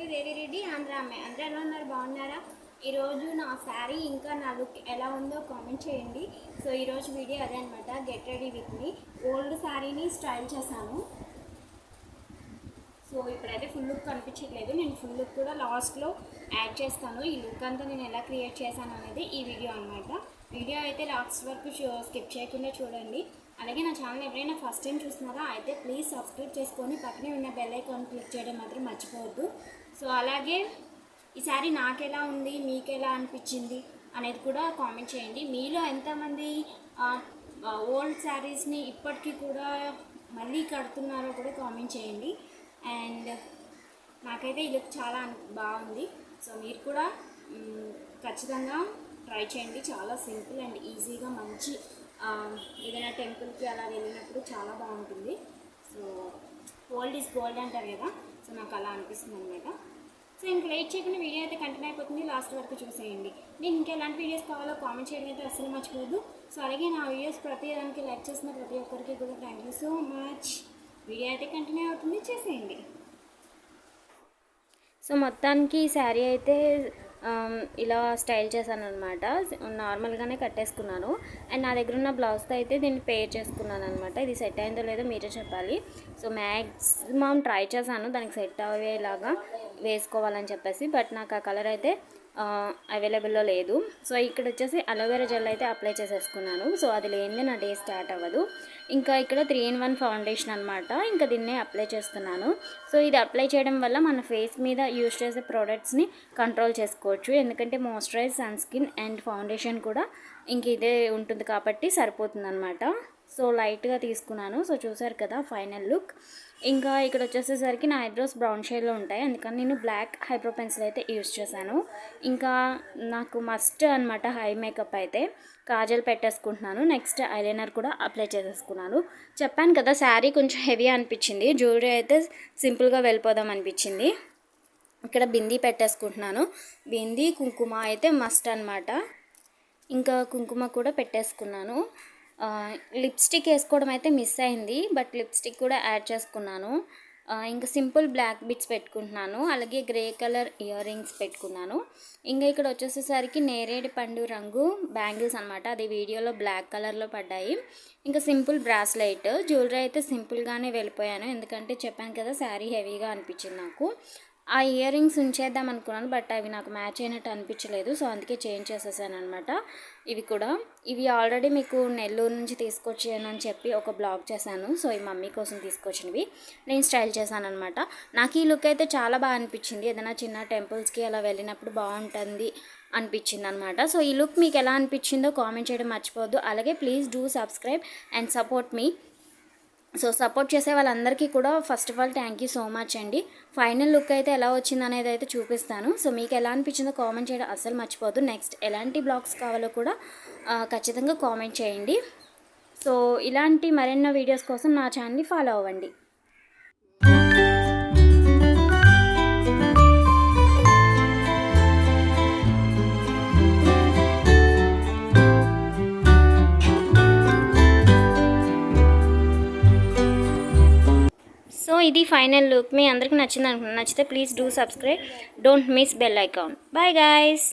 To రేడి Reddy Andhra అమ్మాయి అందరూ ఎలా ఉన్నారు? బాగున్నారా? ఈరోజు నా శారీ ఇంకా నా లుక్ ఎలా ఉందో కామెంట్ చేయండి. సో ఈరోజు వీడియో అదే అనమాట get ready with me old శారీని స్టైల్ చేశాను. సో ఇప్పుడైతే ఫుల్ లుక్ కనిపించట్లేదు. నేను ఫుల్ లుక్ కూడా లాస్ట్లో యాడ్ చేస్తాను. ఈ లుక్ అంతా నేను ఎలా క్రియేట్ చేశాను అనేది ఈ వీడియో అనమాట వీడియో అయితే లాస్ట్ వరకు స్కిప్ చేయకుండా చూడండి. అలాగే నా ఛానల్ ఎవరైనా ఫస్ట్ టైం చూస్తున్నారా అయితే ప్లీజ్ సబ్స్క్రైబ్ చేసుకొని పక్కనే ఉన్న బెల్ ఐకాన్ క్లిక్ చేయడం మాత్రం మర్చిపోవద్దు. సో అలాగే ఈ శారీ నాకు ఎలా ఉంది మీకు ఎలా అనిపించింది అనేది కూడా కామెంట్ చేయండి. మీలో ఎంతమంది ఓల్డ్ శారీస్ని ఇప్పటికీ కూడా మళ్ళీ కడుతున్నారో కూడా కామెంట్ చేయండి. అండ్ నాకైతే ఈ లుక్ చాలా అన్- బాగుంది. సో మీరు కూడా ఖచ్చితంగా ట్రై చేయండి. చాలా సింపుల్ అండ్ ఈజీగా మంచి ఏదైనా టెంపుల్కి అలా వెళ్ళినప్పుడు చాలా బాగుంటుంది. సో ఓల్డ్ ఈజ్ గోల్డ్ అంటారు కదా. సో నాకు అలా అనిపిస్తుంది అనమాట. సో ఇంక లేట్ చేయకుండా వీడియో అయితే కంటిన్యూ అయిపోతుంది. లాస్ట్ వరకు చూసేయండి. నేను ఇంకా ఎలాంటి వీడియోస్ కావాలో కామెంట్ చేయడం అయితే అస్సలు మర్చిపోదు సో అలాగే నా వీడియోస్ ప్రతి దానికి లైక్ చేసిన ప్రతి ఒక్కరికి కూడా thank you so much video అయితే కంటిన్యూ అవుతుంది. చేసేయండి. సో మొత్తానికి ఈ శారీ అయితే ఇలా స్టైల్ చేశాను అనమాట నార్మల్గానే కట్టేసుకున్నాను. అండ్ నా దగ్గర ఉన్న బ్లౌజ్తో అయితే దీన్ని పేర్ చేసుకున్నాను అనమాట ఇది సెట్ అయిందో లేదో మీరే చెప్పాలి. సో మ్యాక్సిమం ట్రై చేశాను. దానికి సెట్ అయ్యేలాగా వేసుకోవాలని చెప్పేసి. బట్ నాకు ఆ కలర్ అయితే అవైలబుల్లో లేదు. సో ఇక్కడ వచ్చేసి అలోవెరా జెల్ అయితే అప్లై చేసేసుకున్నాను. సో అది లేనిదే నా డే స్టార్ట్ అవ్వదు. ఇంకా ఇక్కడ త్రీ ఇన్ వన్ ఫౌండేషన్ అనమాట ఇంకా దీన్నే అప్లై చేస్తున్నాను. సో ఇది అప్లై చేయడం వల్ల మన ఫేస్ మీద యూజ్ చేసే ప్రోడక్ట్స్ని కంట్రోల్ చేసుకోవచ్చు. ఎందుకంటే moisturise sun skin and foundation కూడా ఇంక ఇదే ఉంటుంది కాబట్టి సరిపోతుంది అనమాట సో లైట్గా తీసుకున్నాను. సో చూసారు కదా ఫైనల్ లుక్. ఇంకా ఇక్కడ వచ్చేసేసరికి నా ఐబ్రోస్ బ్రౌన్ షేడ్లో ఉంటాయి. అందుకని నేను బ్లాక్ హైబ్రో పెన్సిల్ అయితే యూస్ చేశాను. ఇంకా నాకు మస్ట్ అనమాట హై మేకప్ అయితే కాజల్ పెట్టేసుకుంటున్నాను. నెక్స్ట్ ఐలైనర్ కూడా అప్లై చేసేసుకున్నాను. చెప్పాను కదా శారీ కొంచెం హెవీ అనిపించింది. జ్యువెలరీ అయితే సింపుల్గా వెళ్ళిపోదాం అనిపించింది. ఇక్కడ బిందీ పెట్టేసుకుంటున్నాను. బిందీ కుంకుమ అయితే మస్ట్ అనమాట ఇంకా కుంకుమ కూడా పెట్టేసుకున్నాను. లిప్స్టిక్ వేసుకోవడం అయితే మిస్ అయింది బట్ లిప్స్టిక్ కూడా యాడ్ చేసుకున్నాను. ఇంకా సింపుల్ బ్లాక్ బిట్స్ పెట్టుకుంటున్నాను అలాగే గ్రే కలర్ ఇయర్ రింగ్స్ పెట్టుకున్నాను. ఇంకా ఇక్కడ వచ్చేసేసరికి నేరేడు పండు రంగు బ్యాంగిల్స్ అనమాట అది వీడియోలో బ్లాక్ కలర్లో పడ్డాయి. ఇంకా సింపుల్ బ్రాస్లైట్ జ్యువెలరీ అయితే సింపుల్గానే వెళ్ళిపోయాను ఎందుకంటే చెప్పాను కదా శారీ హెవీగా అనిపించింది నాకు. ఆ ఇయర్ రింగ్స్ ఉంచేద్దాం అనుకున్నాను బట్ అవి నాకు మ్యాచ్ అయినట్టు అనిపించలేదు సో అందుకే చేంజ్ చేసేసాను అనమాట ఇవి కూడా. ఇవి ఆల్రెడీ మీకు నెల్లూరు నుంచి తీసుకొచ్చాను అని చెప్పి ఒక బ్లాగ్ చేశాను సో ఈ మమ్మీ కోసం తీసుకొచ్చినవి. నేను స్టైల్ చేశాను అనమాట నాకు ఈ లుక్ అయితే చాలా బాగా అనిపించింది. ఏదైనా చిన్న టెంపుల్స్కి అలా వెళ్ళినప్పుడు బాగుంటుంది అనిపించింది అనమాట సో ఈ లుక్ మీకు ఎలా అనిపించిందో కామెంట్ చేయడం మర్చిపోవద్దు. అలాగే please do subscribe and support me. So support చేసే వాళ్ళందరికీ కూడా first of all thank you so much అండి. ఫైనల్ లుక్ అయితే ఎలా వచ్చింది అనేది అయితే చూపిస్తాను. సో మీకు ఎలా అనిపించిందో కామెంట్ చేయడం అస్సలు మర్చిపోదు నెక్స్ట్ ఎలాంటి బ్లాగ్స్ కావాలో కూడా ఖచ్చితంగా కామెంట్ చేయండి. సో ఇలాంటి మరెన్నో వీడియోస్ కోసం నా ఛానల్ని ఫాలో అవ్వండి. ఇది ఫైనల్ లుక్. మీ అందరికి నచ్చింది అనుకుంటున్నాను నచ్చితే please do subscribe. Don't miss bell icon. Bye guys.